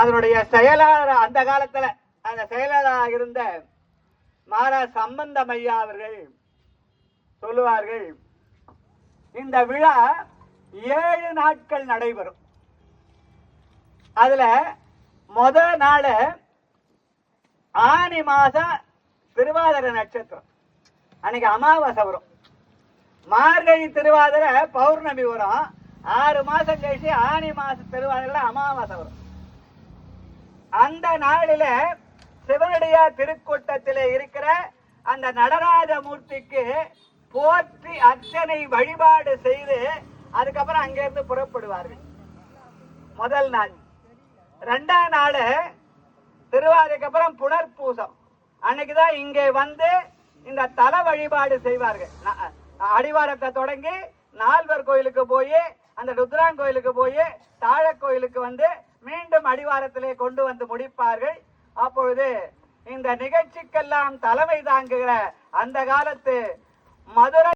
அதனுடைய செயலாளர் அந்த காலத்துல அந்த செயலாளராக இருந்த மாரா சம்பந்தம் ஐயா அவர்கள் சொல்லுவார்கள் இந்த விழா ஏழு நாட்கள் நடைபெறும். அதுல முத நாள் ஆனி மாசம் திருவாதிர நட்சத்திரம். அன்னைக்கு அமாவாசை வரும். மார்கழி திருவாதிரை பௌர்ணமி வரும். ஆறு மாசம் கழிச்சு ஆனி மாச திருவாதிரை அமாவாசை வரும். அந்த நாளில சிவனுடைய திருக்கூட்டத்திலே இருக்கிற அந்த நடராஜ மூர்த்திக்கு போற்றி அர்ச்சனை வழிபாடு செய்து அதுக்கப்புறம் அங்கிருந்து புறப்படுவார்கள். முதல் நாள். ரெண்டாம் நாள் திருவாதிக்கு அப்புறம் புனர்பூசம். அன்னைக்குதான் இங்கே வந்து இந்த தல வழிபாடு செய்வார்கள். ந- அடிவாரத்தை தொடங்கி நால்வர் கோயிலுக்கு போய் அந்த ருத்ராங் கோயிலுக்கு போய் தாழ கோயிலுக்கு வந்து மீண்டும் அடிவாரத்திலே கொண்டு வந்து முடிப்பார்கள். அப்பொழுது இந்த நிகழ்ச்சிக்கெல்லாம் தலைமை தாங்குகிற அந்த காலத்து மதுரை